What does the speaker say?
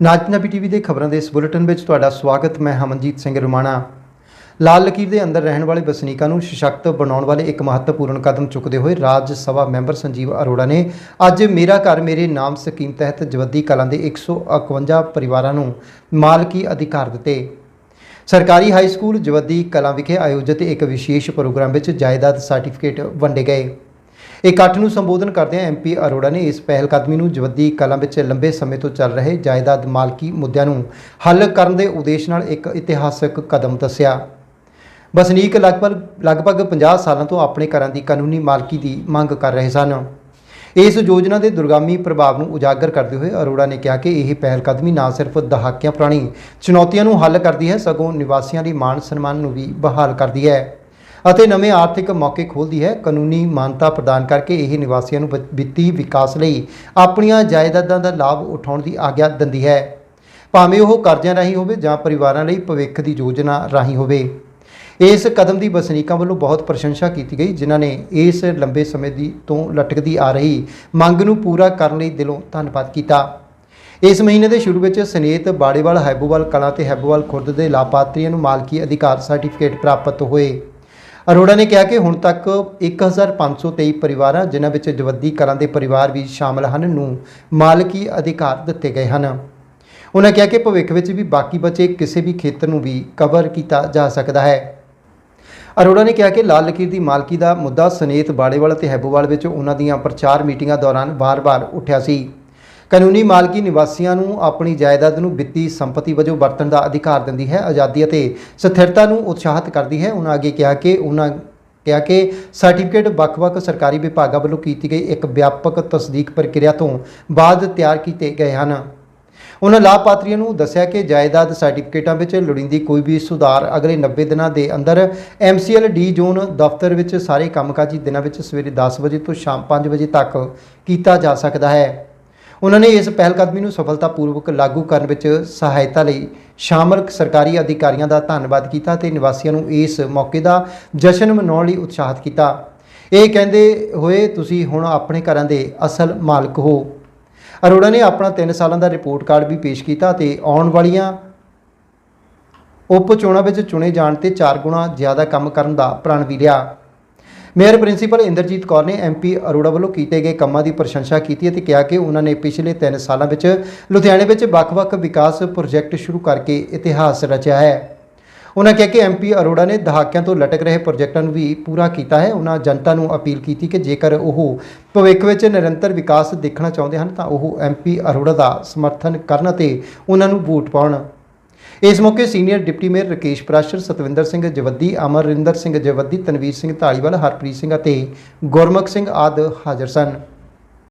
ਨਾਜ Punjabi TV ਦੇ ਖਬਰਾਂ ਦੇ ਇਸ ਬੁਲੇਟਿਨ ਵਿੱਚ ਤੁਹਾਡਾ ਸਵਾਗਤ, ਮੈਂ ਹਮਨਜੀਤ ਸਿੰਘ ਰੁਮਾਣਾ। ਲਾਲ ਲਕੀਰ ਦੇ ਅੰਦਰ ਰਹਿਣ ਵਾਲੇ ਵਸਨੀਕਾਂ ਨੂੰ ਸਸ਼ਕਤ ਬਣਾਉਣ ਵਾਲੇ ਇੱਕ ਮਹੱਤਵਪੂਰਨ ਕਦਮ ਚੁੱਕਦੇ ਹੋਏ ਰਾਜ ਸਭਾ ਮੈਂਬਰ ਸੰਜੀਵ ਅਰੋੜਾ ਨੇ ਅੱਜ ਮੇਰਾ ਘਰ, ਮੇਰੇ ਨਾਮ ਸਕੀਮ ਤਹਿਤ ਜਵੱਦੀ ਕਲਾਂ ਦੇ 151 ਪਰਿਵਾਰਾਂ ਨੂੰ ਮਾਲਕੀ ਅਧਿਕਾਰ ਦਿੱਤੇ। ਸਰਕਾਰੀ ਹਾਈ ਸਕੂਲ ਜਵੱਦੀ ਕਲਾਂ ਵਿਖੇ ਆਯੋਜਿਤ ਇੱਕ ਵਿਸ਼ੇਸ਼ ਪ੍ਰੋਗਰਾਮ ਵਿੱਚ ਜਾਇਦਾਦ ਸਰਟੀਫਿਕੇਟ ਵੰਡੇ ਗਏ। ਇਕੱਠ ਨੂੰ ਸੰਬੋਧਨ ਕਰਦਿਆਂ ਐਮਪੀ ਅਰੋੜਾ ਨੇ ਇਸ ਪਹਿਲ ਕਦਮੀ ਨੂੰ ਜਵੱਦੀ ਕਲਾਂ ਵਿੱਚ ਲੰਬੇ ਸਮੇਂ ਤੋਂ ਚੱਲ ਰਹੇ ਜਾਇਦਾਦ ਮਾਲਕੀ ਮੁੱਦਿਆਂ ਨੂੰ ਹੱਲ ਕਰਨ ਦੇ ਉਦੇਸ਼ ਨਾਲ ਇੱਕ ਇਤਿਹਾਸਕ ਕਦਮ ਦੱਸਿਆ। ਵਸਨੀਕ ਲਗਭਗ ਲਗਭਗ 50 ਸਾਲਾਂ ਤੋਂ ਆਪਣੇ ਘਰਾਂ ਦੀ ਕਾਨੂੰਨੀ ਮਾਲਕੀ ਦੀ ਮੰਗ ਕਰ ਰਹੇ ਸਨ। ਇਸ ਯੋਜਨਾ ਦੇ ਦੁਰਗਾਮੀ ਪ੍ਰਭਾਵ ਨੂੰ ਉਜਾਗਰ ਕਰਦੇ ਹੋਏ ਅਰੋੜਾ ਨੇ ਕਿਹਾ ਕਿ ਇਹ ਪਹਿਲ ਕਦਮੀ ਨਾ ਸਿਰਫ ਦਹਾਕਿਆਂ ਪੁਰਾਣੀ ਚੁਣੌਤੀਆਂ ਨੂੰ ਹੱਲ ਕਰਦੀ ਹੈ, ਸਗੋਂ ਨਿਵਾਸੀਆਂ ਦੀ ਮਾਣ ਸਨਮਾਨ ਨੂੰ ਵੀ ਬਹਾਲ ਕਰਦੀ ਹੈ। ਅਤੇ ਨਵੇਂ ਆਰਥਿਕ ਮੌਕੇ ਖੋਲ੍ਹਦੀ ਹੈ। ਕਾਨੂੰਨੀ ਮਾਨਤਾ ਪ੍ਰਦਾਨ ਕਰਕੇ ਇਹ ਨਿਵਾਸੀਆਂ ਨੂੰ ਵਿ- ਵਿੱਤੀ ਵਿਕਾਸ ਲਈ ਆਪਣੀਆਂ ਜਾਇਦਾਦਾਂ ਦਾ ਲਾਭ ਉਠਾਉਣ ਦੀ ਆਗਿਆ ਦਿੰਦੀ ਹੈ। ਭਾਵੇਂ ਉਹ ਕਰਜ਼ਿਆਂ ਰਾਹੀਂ ਹੋਵੇ ਜਾਂ ਪਰਿਵਾਰਾਂ ਲਈ ਭਵਿੱਖ ਦੀ ਯੋਜਨਾ ਰਾਹੀਂ ਹੋਵੇ। ਇਸ ਕਦਮ ਦੀ ਵਸਨੀਕਾਂ ਵੱਲੋਂ ਬਹੁਤ ਪ੍ਰਸ਼ੰਸਾ ਕੀਤੀ ਗਈ, ਜਿਨ੍ਹਾਂ ਨੇ ਇਸ ਲੰਬੇ ਸਮੇਂ ਦੀ ਤੋਂ ਲਟਕਦੀ ਆ ਰਹੀ ਮੰਗ ਨੂੰ ਪੂਰਾ ਕਰਨ ਲਈ ਦਿਲੋਂ ਧੰਨਵਾਦ ਕੀਤਾ। ਇਸ ਮਹੀਨੇ ਦੇ ਸ਼ੁਰੂ ਵਿੱਚ ਸਨੇਤ ਬਾੜੇਵਾਲ, ਹੈਬੋਵਾਲ ਕਲਾਂ ਤੇ ਹੈਬੋਵਾਲ ਖੁਰਦ ਦੇ ਲਾਭਪਾਤਰੀਆਂ ਨੂੰ ਮਾਲਕੀ ਅਧਿਕਾਰ ਸਰਟੀਫਿਕੇਟ ਪ੍ਰਾਪਤ ਹੋਏ। ਅਰੋੜਾ ਨੇ ਕਿਹਾ ਕਿ ਹੁਣ ਤੱਕ 1523 ਪਰਿਵਾਰਾਂ, ਜਿਨ੍ਹਾਂ ਵਿੱਚ ਜਵੱਦੀ ਕਲਾਂ ਦੇ ਪਰਿਵਾਰ ਵੀ ਸ਼ਾਮਲ ਹਨ, ਨੂੰ ਮਾਲਕੀ ਅਧਿਕਾਰ ਦਿੱਤੇ ਗਏ ਹਨ। ਉਹਨਾਂ ਕਿਹਾ ਕਿ ਭਵਿੱਖ ਵਿੱਚ ਵੀ ਬਾਕੀ ਬਚੇ ਕਿਸੇ ਵੀ ਖੇਤਰ ਨੂੰ ਵੀ ਕਵਰ ਕੀਤਾ ਜਾ ਸਕਦਾ ਹੈ। ਅਰੋੜਾ ਨੇ ਕਿਹਾ ਕਿ ਲਾਲ ਲਕੀਰ ਦੀ ਮਾਲਕੀ ਦਾ ਮੁੱਦਾ ਸਨੇਤ ਬਾੜੇਵਾਲ ਤੇ ਹੈਬੋਵਾਲ ਵਿੱਚ ਉਹਨਾਂ ਦੀਆਂ ਪ੍ਰਚਾਰ ਮੀਟਿੰਗਾਂ ਦੌਰਾਨ ਵਾਰ-ਵਾਰ ਉੱਠਿਆ ਸੀ। ਕਾਨੂੰਨੀ ਮਾਲਕੀ ਨਿਵਾਸੀਆਂ ਨੂੰ ਆਪਣੀ ਜਾਇਦਾਦ ਨੂੰ ਵਿੱਤੀ ਸੰਪਤੀ ਵਜੋਂ ਵਰਤਣ ਦਾ ਅਧਿਕਾਰ ਦਿੰਦੀ ਹੈ, ਆਜ਼ਾਦੀ ਅਤੇ ਸਥਿਰਤਾ ਨੂੰ ਉਤਸ਼ਾਹਿਤ ਕਰਦੀ ਹੈ। ਉਹਨਾਂ ਅੱਗੇ ਕਿਹਾ ਕਿ ਉਹਨਾਂ ਕਿਹਾ ਕਿ ਸਰਟੀਫਿਕੇਟ ਵੱਖ-ਵੱਖ ਸਰਕਾਰੀ ਵਿਭਾਗਾਂ ਵੱਲੋਂ ਕੀਤੀ ਗਈ ਇੱਕ ਵਿਆਪਕ ਤਸਦੀਕ ਪ੍ਰਕਿਰਿਆ ਤੋਂ ਬਾਅਦ ਤਿਆਰ ਕੀਤੇ ਗਏ ਹਨ। ਉਹਨਾਂ ਲਾਭਪਾਤਰੀਆਂ ਨੂੰ ਦੱਸਿਆ ਕਿ ਜਾਇਦਾਦ ਸਰਟੀਫਿਕੇਟਾਂ ਵਿੱਚ ਲੋੜੀਂਦੀ ਕੋਈ ਵੀ ਸੁਧਾਰ ਅਗਲੇ 90 ਦਿਨਾਂ ਦੇ ਅੰਦਰ MCL ਡੀ ਜ਼ੋਨ ਦਫ਼ਤਰ ਵਿੱਚ ਸਾਰੇ ਕੰਮਕਾਜੀ ਦਿਨਾਂ ਵਿੱਚ ਸਵੇਰੇ 10 ਵਜੇ ਤੋਂ ਸ਼ਾਮ 5 ਵਜੇ ਤੱਕ ਕੀਤਾ ਜਾ ਸਕਦਾ ਹੈ। ਉਹਨਾਂ ਨੇ ਇਸ ਪਹਿਲਕਦਮੀ ਨੂੰ ਸਫਲਤਾਪੂਰਵਕ ਲਾਗੂ ਕਰਨ ਵਿੱਚ ਸਹਾਇਤਾ ਲਈ ਸ਼ਾਮਲ ਸਰਕਾਰੀ ਅਧਿਕਾਰੀਆਂ ਦਾ ਧੰਨਵਾਦ ਕੀਤਾ ਤੇ ਨਿਵਾਸੀਆਂ ਨੂੰ ਇਸ ਮੌਕੇ ਦਾ ਜਸ਼ਨ ਮਨਾਉਣ ਲਈ ਉਤਸ਼ਾਹਿਤ ਕੀਤਾ। ਇਹ ਕਹਿੰਦੇ ਹੋਏ, ਤੁਸੀਂ ਹੁਣ ਆਪਣੇ ਘਰਾਂ ਦੇ ਅਸਲ ਮਾਲਕ ਹੋ। ਅਰੋੜਾ ਨੇ ਆਪਣਾ 3 ਸਾਲਾਂ ਦਾ ਰਿਪੋਰਟ ਕਾਰਡ ਵੀ ਪੇਸ਼ ਕੀਤਾ ਤੇ ਆਉਣ ਵਾਲੀਆਂ ਉਪ ਚੋਣਾਂ ਵਿੱਚ ਚੁਣੇ ਜਾਣ ਤੇ 4 ਗੁਣਾ ਜ਼ਿਆਦਾ ਕੰਮ ਕਰਨ ਦਾ ਪ੍ਰਣ ਵੀ ਲਿਆ। ਮੇਅਰ ਪ੍ਰਿੰਸੀਪਲ ਇੰਦਰਜੀਤ ਕੌਰ ਨੇ ਐਮਪੀ ਅਰੋੜਾ ਵੱਲੋਂ ਕੀਤੇ ਗਏ ਕੰਮਾਂ ਦੀ ਪ੍ਰਸ਼ੰਸਾ ਕੀਤੀ ਅਤੇ ਕਿਹਾ ਕਿ ਉਹਨਾਂ ਨੇ ਪਿਛਲੇ 3 ਸਾਲਾਂ ਵਿੱਚ ਲੁਧਿਆਣੇ ਵਿੱਚ ਵੱਖ-ਵੱਖ ਵਿਕਾਸ ਪ੍ਰੋਜੈਕਟ ਸ਼ੁਰੂ ਕਰਕੇ ਇਤਿਹਾਸ ਰਚਿਆ ਹੈ। ਉਹਨਾਂ ਕਿਹਾ ਕਿ ਐਮਪੀ ਅਰੋੜਾ ਨੇ ਦਹਾਕਿਆਂ ਤੋਂ ਲਟਕ ਰਹੇ ਪ੍ਰੋਜੈਕਟਾਂ ਨੂੰ ਵੀ ਪੂਰਾ ਕੀਤਾ ਹੈ। ਉਹਨਾਂ ਜਨਤਾ ਨੂੰ ਅਪੀਲ ਕੀਤੀ ਕਿ ਜੇਕਰ ਉਹ ਭਵਿੱਖ ਵਿੱਚ ਨਿਰੰਤਰ ਵਿਕਾਸ ਦੇਖਣਾ ਚਾਹੁੰਦੇ ਹਨ ਤਾਂ ਉਹ ਐਮਪੀ ਅਰੋੜਾ ਦਾ ਸਮਰਥਨ ਕਰਨ ਅਤੇ ਉਹਨਾਂ ਨੂੰ ਵੋਟ ਪਾਉਣ। ਇਸ ਮੌਕੇ senior deputy mayor Rakesh Prashar, Satwinder Singh Jawaddi Amrinder Singh Jawaddi, Tanveer Singh Dhaliwal, Harpreet Singh ਅਤੇ ਗੁਰਮੁਖ ਸਿੰਘ ਆਦਿ ਹਾਜ਼ਰ ਸਨ।